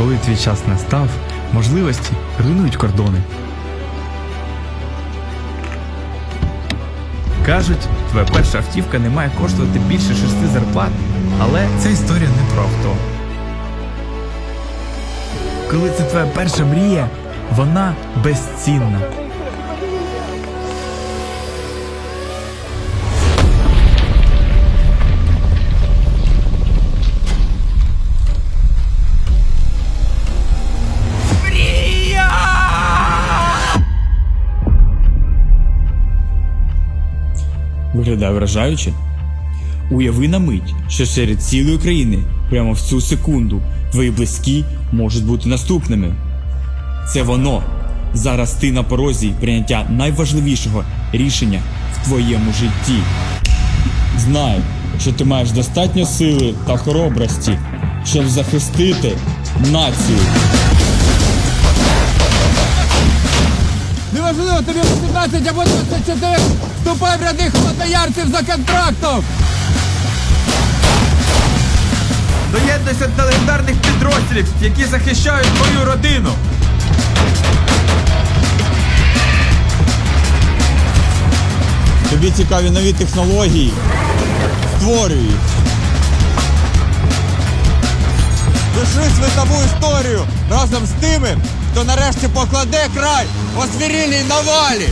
коли твій час настав, можливості руйнують кордони. Кажуть, твоя перша автівка не має коштувати більше шести зарплат, але ця історія не про авто. Коли це твоя перша мрія, вона безцінна. Виглядає вражаюче. Уяви на мить, що серед цілої країни, прямо в цю секунду, твої близькі можуть бути наступними. Це воно. Зараз ти на порозі прийняття найважливішого рішення в твоєму житті. Знай, що ти маєш достатньо сили та хоробрості, щоб захистити націю. Тобі 18 або 24, вступай в ряди холодноярців за контрактом! Доєднуйся до легендарних підрозділів, які захищають твою родину. Тобі цікаві нові технології. Створюй їх. Пиши світову історію разом з тими, хто нарешті покладе край озвірілій навалі!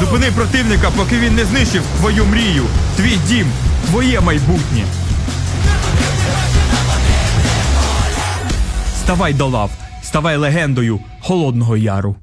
Зупини противника, поки він не знищив твою мрію, твій дім, твоє майбутнє. Ставай до лав, ставай легендою Холодного Яру.